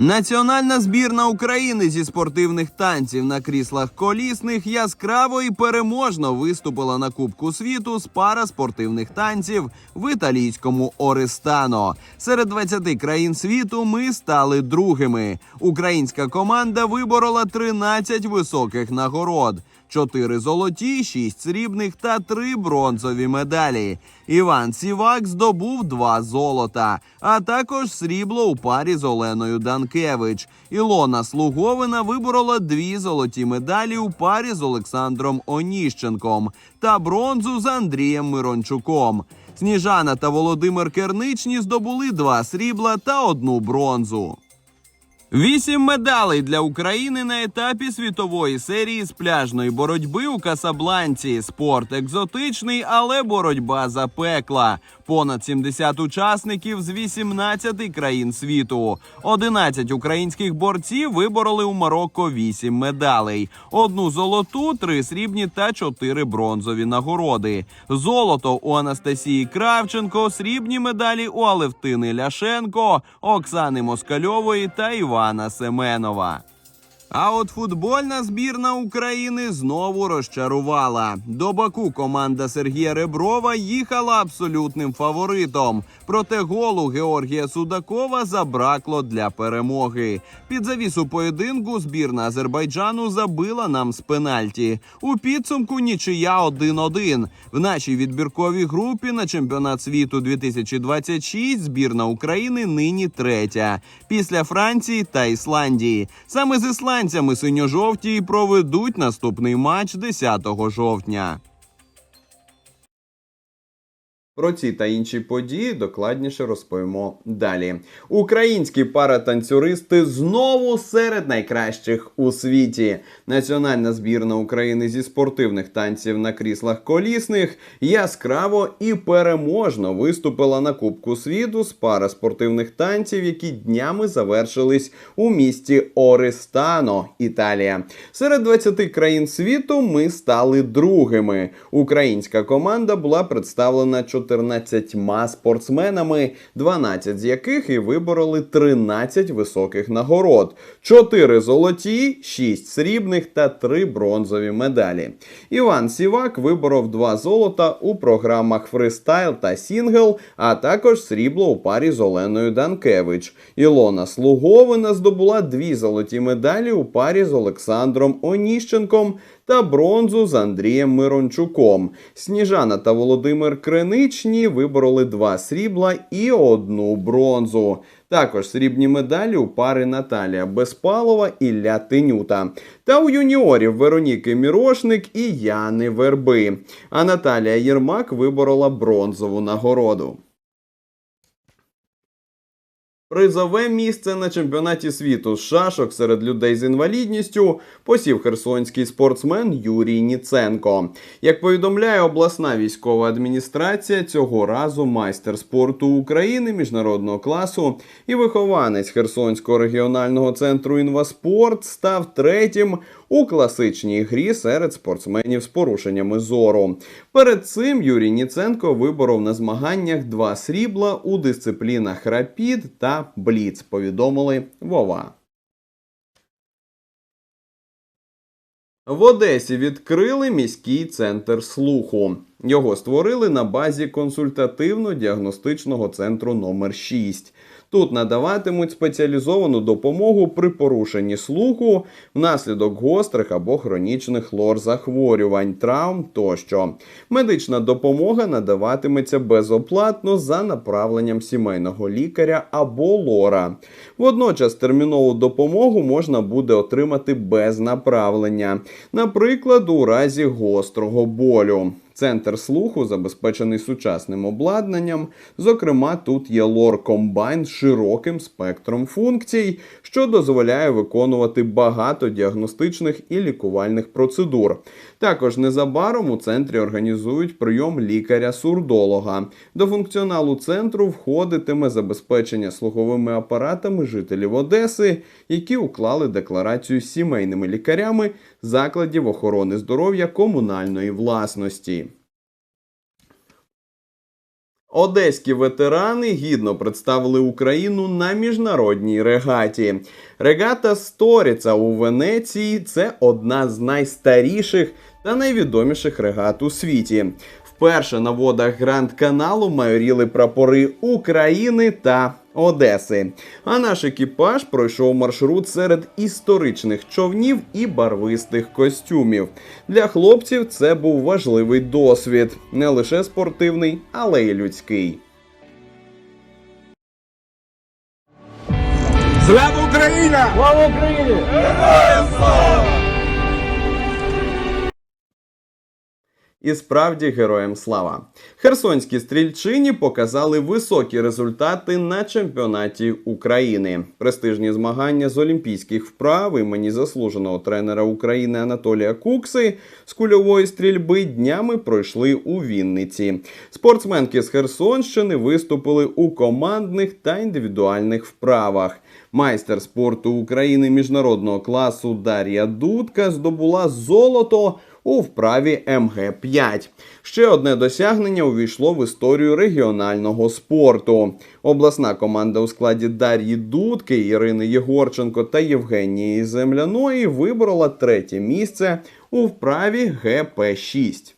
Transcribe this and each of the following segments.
Національна збірна України зі спортивних танців на кріслах колісних яскраво і переможно виступила на Кубку світу з пара спортивних танців в італійському Орестано. Серед 20 країн світу ми стали другими. Українська команда виборола 13 високих нагород. Чотири золоті, шість срібних та три бронзові медалі. Іван Сівак здобув два золота, а також срібло у парі з Оленою Данкевич. Ілона Слуговина виборола дві золоті медалі у парі з Олександром Оніщенком та бронзу з Андрієм Мирончуком. Сніжана та Володимир Керничні здобули два срібла та одну бронзу. Вісім медалей для України на етапі світової серії з пляжної боротьби у Касабланці. Спорт екзотичний, але боротьба запекла. Понад 70 учасників з 18 країн світу. 11 українських борців вибороли у Марокко 8 медалей: одну золоту, три срібні та чотири бронзові нагороди. Золото у Анастасії Кравченко, срібні медалі у Алевтини Ляшенко, Оксани Москальової та Івана Семенова. А от футбольна збірна України знову розчарувала. До Баку команда Сергія Реброва їхала абсолютним фаворитом. Проте голу Георгія Судакова забракло для перемоги. Під завісу поєдинку збірна Азербайджану забила нам з пенальті. У підсумку нічия 1-1. В нашій відбірковій групі на чемпіонат світу 2026 збірна України нині третя після Франції та Ісландії. Саме з ісландцями синьо-жовті і проведуть наступний матч 10 жовтня. Про ці та інші події докладніше розповімо далі. Українські паратанцюристи знову серед найкращих у світі. Національна збірна України зі спортивних танців на кріслах колісних яскраво і переможно виступила на Кубку світу з параспортивних танців, які днями завершились у місті Орестано, Італія. Серед 20 країн світу ми стали другими. Українська команда була представлена 14 спортсменами, 12 з яких і вибороли 13 високих нагород: 4 золоті, 6 срібних та 3 бронзові медалі. Іван Сівак виборов 2 золота у програмах фристайл та сінгл, а також срібло у парі з Оленою Данкевич. Ілона Слуговина здобула 2 золоті медалі у парі з Олександром Оніщенком та бронзу з Андрієм Мирончуком. Сніжана та Володимир Криничні вибороли два срібла і одну бронзу. Також срібні медалі у пари Наталія Безпалова і Ілля Тенюта. Та у юніорів Вероніки Мірошник і Яни Верби. А Наталія Єрмак виборола бронзову нагороду. Призове місце на чемпіонаті світу з шашок серед людей з інвалідністю посів херсонський спортсмен Юрій Ніценко. Як повідомляє обласна військова адміністрація, цього разу майстер спорту України міжнародного класу і вихованець Херсонського регіонального центру інваспорт став третім у класичній грі серед спортсменів з порушеннями зору. Перед цим Юрій Ніценко виборов на змаганнях два срібла у дисциплінах рапід та бліц. Повідомили Вова. В Одесі відкрили міський центр слуху. Його створили на базі консультативно-діагностичного центру номер 6. Тут надаватимуть спеціалізовану допомогу при порушенні слуху внаслідок гострих або хронічних лор-захворювань, травм тощо. Медична допомога надаватиметься безоплатно за направленням сімейного лікаря або лора. Водночас термінову допомогу можна буде отримати без направлення, наприклад, у разі гострого болю. Центр слуху забезпечений сучасним обладнанням. Зокрема, тут є лор комбайн з широким спектром функцій, що дозволяє виконувати багато діагностичних і лікувальних процедур. Також незабаром у центрі організують прийом лікаря-сурдолога. До функціоналу центру входитиме забезпечення слуховими апаратами жителів Одеси, які уклали декларацію сімейними лікарями закладів охорони здоров'я комунальної власності. Одеські ветерани гідно представили Україну на міжнародній регаті. Регата Сторіца у Венеції це одна з найстаріших та найвідоміших регат у світі. Вперше на водах Гранд Каналу майоріли прапори України та Одеси. А наш екіпаж пройшов маршрут серед історичних човнів і барвистих костюмів. Для хлопців це був важливий досвід, не лише спортивний, але й людський. Слава Україна! Слава Україні! І справді героям слава. Херсонські стрільчині показали високі результати на чемпіонаті України. Престижні змагання з олімпійських вправ імені заслуженого тренера України Анатолія Кукси з кульової стрільби днями пройшли у Вінниці. Спортсменки з Херсонщини виступили у командних та індивідуальних вправах. Майстер спорту України міжнародного класу Дар'я Дудка здобула золото у вправі МГ5. Ще одне досягнення увійшло в історію регіонального спорту. Обласна команда у складі Дар'ї Дудки, Ірини Єгорченко та Євгенії Земляної виборола третє місце у вправі ГП6.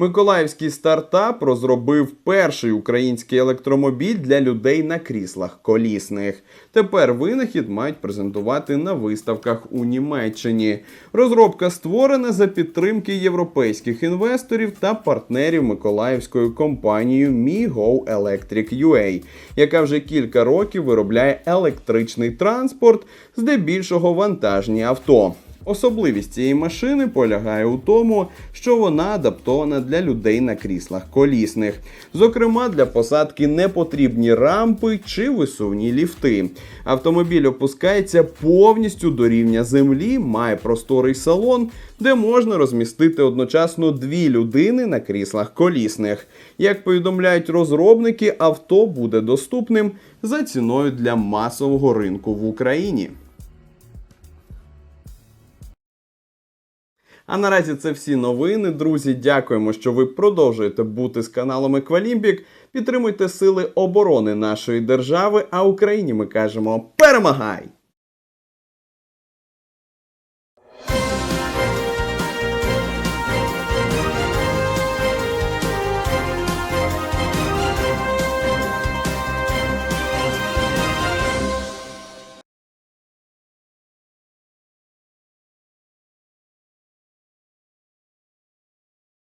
Миколаївський стартап розробив перший український електромобіль для людей на кріслах колісних. Тепер винахід мають презентувати на виставках у Німеччині. Розробка створена за підтримки європейських інвесторів та партнерів миколаївською компанією MiGo Electric UA, яка вже кілька років виробляє електричний транспорт, здебільшого вантажні авто. Особливість цієї машини полягає у тому, що вона адаптована для людей на кріслах колісних. Зокрема, для посадки не потрібні рампи чи висувні ліфти. Автомобіль опускається повністю до рівня землі, має просторий салон, де можна розмістити одночасно дві людини на кріслах колісних. Як повідомляють розробники, авто буде доступним за ціною для масового ринку в Україні. А наразі це всі новини, друзі. Дякуємо, що ви продовжуєте бути з каналом Еквалімбік. Підтримуйте сили оборони нашої держави. А Україні ми кажемо перемагай!